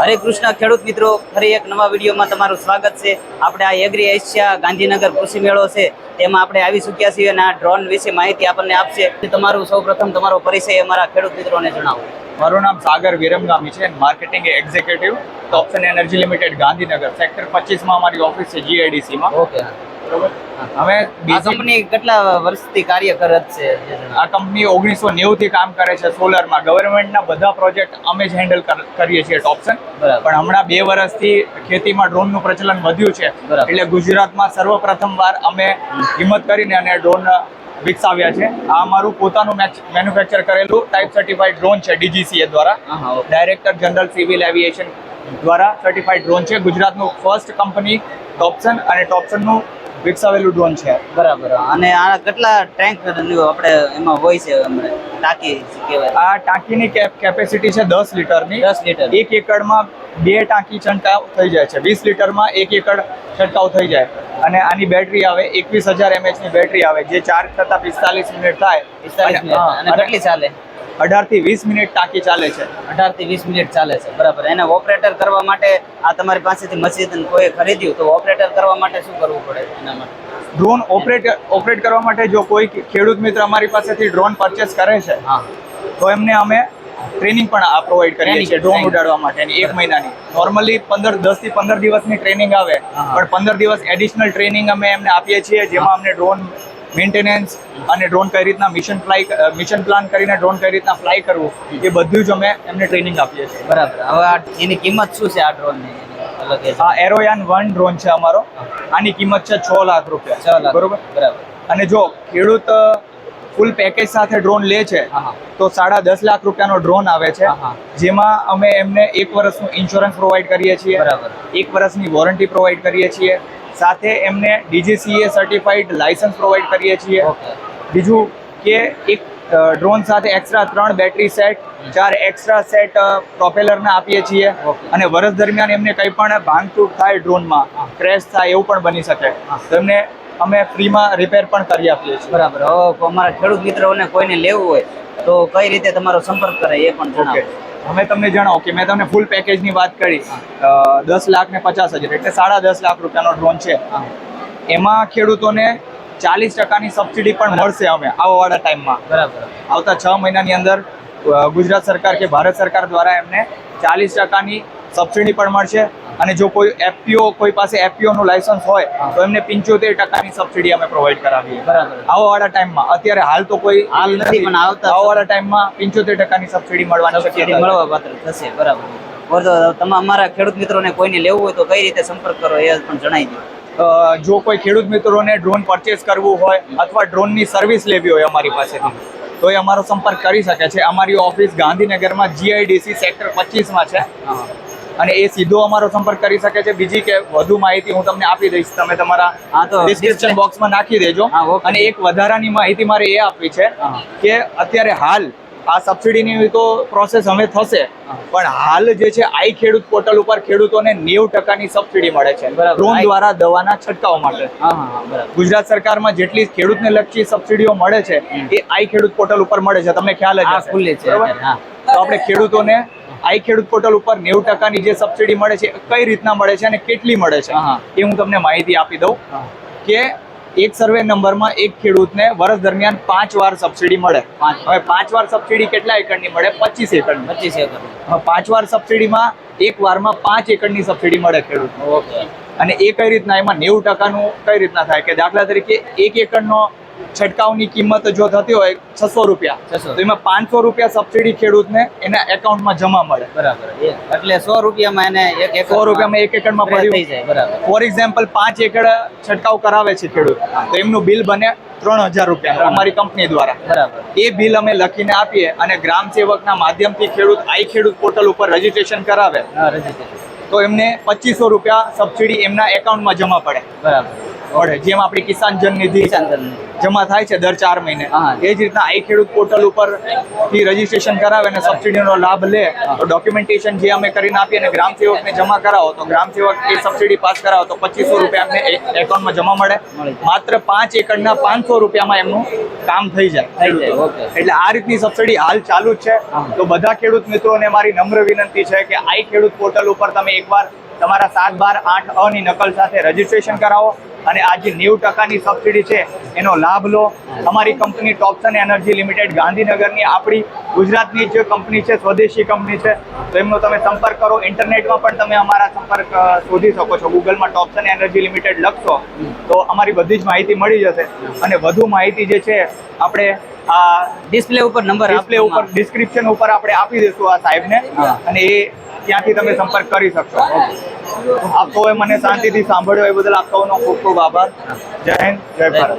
હરે કૃષ્ણ ખેડૂત મિત્રો ફરી એક નવા વિડીયોમાં તમારું સ્વાગત છે. આપણે આ એગ્રી એશિયા ગાંધીનગર કૃષિ મેળો છે તેમાં આપણે આવી ચૂક્યા છીએ અને આ ડ્રોન વિશે માહિતી આપણને આપશે. તમારું સૌપ્રથમ તમારો પરિચય અમારા ખેડૂત મિત્રોને જણાવો. મારું નામ સાગર વિરમગામી છે marketing executive Topsun energy limited Gandhinagar. Sector પચીસમાં અમારી ઓફિસ છે જીઆઈડીસીમાં ઓકે. આ કંપની કેટલા વર્ષથી કાર્ય કરે છે? આ કંપની ઓગણીસો નેવુંથી કામ કરે છે સોલરમાં. ગવર્મેન્ટના બધા પ્રોજેક્ટ અમે જ હેન્ડલ કરીએ છીએ ટોપ્સન. પણ હમણાં બે વર્ષથી ખેતીમાં ડ્રોનનું પ્રચલન વધ્યું છે. એટલે ગુજરાતમાં સર્વપ્રથમ વાર અમે હિંમત કરીને અને ડ્રોન વિકસાવ્યા છે. આ અમારું પોતાનું મેન્યુફેક્ચર કરેલું ટાઈપ સર્ટિફાઈડ ડ્રોન છે ડીજીસીએ દ્વારા. ડાયરેક્ટર જનરલ સિવિલ એવિએશન દ્વારા સર્ટિફાઈડ ડ્રોન છે. ગુજરાતનું ફર્સ્ટ કંપની ટોપ્સન અને ટોપ્સનનું વિકસાવેલું ડ્રોન છે. બરાબર. અને આ કેટલા ટેન્ક આપણે એમાં હોય છે હમણાં? ટાંકી કહેવાય. આ ટાંકીની કેપેસિટી છે દસ લીટરની. દસ લીટર એક એકડમાં બે ટાંકી છંટકાવ થઈ જાય છે. વીસ લીટરમાં એક એકડ છંટકાવ થઈ જાય. અને આની બેટરી આવે એકવીસ હજારની બેટરી આવે. જે ચાર્જ થતા પિસ્તાલીસ મિનિટ થાય. પિસ્તાલીસ મિનિટ અને કેટલી ચાલે? અઢારથી વીસ મિનિટ ટાંકી ચાલે છે. અઢારથી વીસ મિનિટ ચાલે છે. બરાબર. એને ઓપરેટર કરવા માટે આ તમારી પાસેથી મશીન કોઈ ખરીદ્યું તો ઓપરેટર કરવા માટે શું કરવું પડે એના માટે ડ્રોન ઓપરેટ ઓપરેટ કરવા માટે જો કોઈ ખેડૂત મિત્ર અમારી પાસેથી ડ્રોન પરચેસ કરે છે તો એમને અમે ટ્રેનિંગ પણ પ્રોવાઈડ કરીએ છીએ ડ્રોન ઉડાડવા માટેની એક મહિનાની. નોર્મલી પંદર દસથી પંદર દિવસની ટ્રેનિંગ આવે પણ પંદર દિવસ એડિશનલ ટ્રેનિંગ અમે એમને આપીએ છીએ જેમાં અમને ડ્રોન મેન્ટેનન્સ અને ડ્રોન કઈ રીતના મિશન ફ્લાય મિશન પ્લાન કરીને ડ્રોન કઈ રીતના ફ્લાય કરવું એ બધું જ અમે એમને ટ્રેનિંગ આપીએ છીએ. બરાબર. હવે આ એની કિંમત શું છે આ ડ્રોનની હા આ એરોયાન વન ડ્રોન છે અમારો. આની કિંમત છે છ લાખ છ રૂપિયા લાખ. બરોબર? બરાબર. અને જો ખેડૂત ફૂલ પેકેજ સાથે ડ્રોન લે છે તો સાડા દસ લાખ રૂપિયાનો ડ્રોન આવે છે. જેમાં અમે એમને એક વર્ષનું ઇન્સ્યોરન્સ પ્રોવાઈડ કરીએ છીએ. બરાબર. એક વર્ષની વોરંટી પ્રોવાઈડ કરીએ છીએ. સાથે એમને ડીજીસીએ સર્ટિફાઈડ લાયસન્સ પ્રોવાઈડ કરીએ છીએ. બીજું કે એક ડ્રોન સાથે એક્સ્ટ્રા ત્રણ બેટરી સેટ ચાર એક્સ્ટ્રા સેટ પ્રોપેલરના આપીએ છીએ. અને વર્ષ દરમિયાન એમને કંઈ પણ ભાંગતૂટ થાય ડ્રોનમાં. ક્રેશ થાય એવું પણ બની શકે. તો એમને અમે ફ્રીમાં રિપેર પણ કરી આપીએ છીએ. બરાબર. હવે અમારા ખેડૂત મિત્રોને કોઈને લેવું હોય તો કઈ રીતે તમારો સંપર્ક કરે એ પણ જણાવો. અમે તમને જણાવો કે મેં તમને ફૂલ પેકેજની વાત કરી. દસ લાખ ને પચાસ હજાર એટલે સાડા દસ લાખ રૂપિયાનો ડ્રોન છે. એમાં ખેડૂતોને ચાલીસ ટકાની સબસિડી પણ મળશે અમે આવવાવાળા ટાઈમમાં. બરાબર. આવતા છ મહિનાની અંદર ગુજરાત સરકાર કે ભારત સરકાર દ્વારા એમને ચાલીસ ટકાની સબસિડી પણ મળશે અને જો કોઈ એફપીઓ કોઈ પાસે એફપીઓ નું લાયસન્સ હોય તો એમને પંચોતેર ટકાની સબસિડી અમે પ્રોવાઈડ કરાવીએ. બરાબર. આવવાવાળા ટાઈમમાં. અત્યારે હાલ તો કોઈ હાલ નથી, પણ આવતા આવવાવાળા ટાઈમમાં પંચોતેર ટકાની સબસિડી મળવાની શક્યતા મળવા પાત્ર થશે બરાબર. તમે અમારા ખેડૂત મિત્રોને કોઈને લેવું હોય તો કઈ રીતે સંપર્ક કરો એ પણ જણાવી દો. જો કોઈ ખેડૂત મિત્રોને ડ્રોન પરચેસ કરવું હોય અથવા ડ્રોનની સર્વિસ લેવી હોય અમારી પાસેથી તો એ અમારો સંપર્ક કરી શકે છે. અમારી ઓફિસ ગાંધીનગરમાં જીઆઈડીસી સેક્ટર પચીસમાં છે. અને એ સીધો અમારો સંપર્ક કરી શકે છે. બીજી કે વધુ માહિતી હું તમને આપી દઈશ. તમે તમારા હા, તો ડિસ્ક્રિપ્શન બોક્સમાં નાખી દેજો. અને એક વધારાની માહિતી મારે એ આપવી છે કે અત્યારે હાલ આ સબસિડીની તો પ્રોસેસ હવે થશે. પણ હાલ જે છે આઈ ખેડૂત પોર્ટલ ઉપર ખેડૂતોને નેવું ટકાની સબસિડી મળે છે. ડ્રોન દ્વારા દવાના છંટકાવ માટે. ગુજરાત સરકારમાં જેટલી ખેડૂતને લગતી સબસિડીઓ મળે છે એ આઈ ખેડૂત પોર્ટલ ઉપર મળે છે. તમને ખ્યાલ જ છે તો આપણે ખેડૂતોને આઈ ખેડૂત પોર્ટલ ઉપર નેવું ટકાની જે સબસિડી મળે છે કઈ રીતના મળે છે અને કેટલી મળે છે. એ હું તમને માહિતી આપી દઉં કે એક સર્વે નંબરમાં એક ખેડૂતને વર્ષ દરમિયાન પાંચ વાર સબસિડી મળે. પાંચ. હવે પાંચ વાર સબસિડી કેટલા એકરની મળે? પચીસ એકર પચીસ એકર પાંચ વાર સબસિડીમાં એક વારમાં પાંચ એકરની સબસિડી મળે ખેડૂતને. ઓકે. અને એ કઈ રીતના? એમાં નેવું ટકાનું કઈ રીતના થાય? કે દાખલા તરીકે એક એકરનો છંટકાવની કિંમત જો થતી હોય છસો રૂપિયા 600. તો એમાં પાંચસો રૂપિયા સબસિડી ખેડૂતને એના એકાઉન્ટમાં જમા મળે. બરાબર. એટલે સો રૂપિયામાં એને એક સો રૂપિયામાં એક એકરમાં થઈ જાય બરાબર. ફોર એક્ઝામ્પલ પાંચ એકડ છંટકાવ કરાવે છે ખેડૂત તો એમનું બિલ બને ત્રણ હજાર રૂપિયા અમારી કંપની દ્વારા. બરાબર. એ બિલ અમે લખીને આપીએ અને ગ્રામ સેવકના માધ્યમથી ખેડૂત આઈ ખેડૂત પોર્ટલ ઉપર રજીસ્ટ્રેશન કરાવે. તો એમને પચીસો રૂપિયા સબસિડી એમના એકાઉન્ટમાં જમા પડે. બરાબર. મળે જેમ આપણી કિસાન જન નિધિ. જમા થાય છે દર ચાર મહિને. એ જ રીતના આઈ ખેડૂત પોર્ટલ ઉપરથી રજીસ્ટ્રેશન કરાવે અને સબસિડીનો લાભ લે. તો ડોક્યુમેન્ટેશન જે અમે કરીને આપીએ અને ગ્રામ સેવકને જમા કરાવો તો ગ્રામ સેવક એ સબસિડી પાસ કરાવો તો પચીસો રૂપિયા એમને એકાઉન્ટમાં જમા મળે. માત્ર પાંચ એકરના પાંચસો રૂપિયામાં એમનું કામ થઈ જાય. એટલે આ રીતની સબસિડી હાલ ચાલુ જ છે. તો બધા ખેડૂત મિત્રોને મારી નમ્ર વિનંતી છે કે આઈ ખેડૂત પોર્ટલ ઉપર તમે એકવાર તમારા સાત બાર આઠ અ ની નકલ સાથે રજીસ્ટ્રેશન કરાવો. અને આ જે નેવું ટકાની સબસિડી છે એનો લાભ લો. અમારી કંપની ટોપ્સન એનર્જી લિમિટેડ ગાંધીનગરની આપણી ગુજરાતની જે કંપની છે સ્વદેશી કંપની છે તો એમનો તમે સંપર્ક કરો. ઇન્ટરનેટમાં પણ તમે અમારા સંપર્ક શોધી શકો છો. ગૂગલમાં ટોપ્સન એનર્જી લિમિટેડ લખશો તો અમારી બધી જ માહિતી મળી જશે. અને વધુ માહિતી જે છે આપણે આ ડિસ્પ્લે ઉપર નંબર ડિસ્પ્લે ઉપર ડિસ્ક્રિપ્શન ઉપર આપણે આપી દઈશું આ સાહેબને. અને એ ત્યાંથી તમે સંપર્ક કરી શકશો. આપ સૌએ મને શાંતિથી સાંભળ્યો એ બદલ આપ સૌનો ખૂબ ખૂબ આભાર. જય હિન્દ, જય ભારત.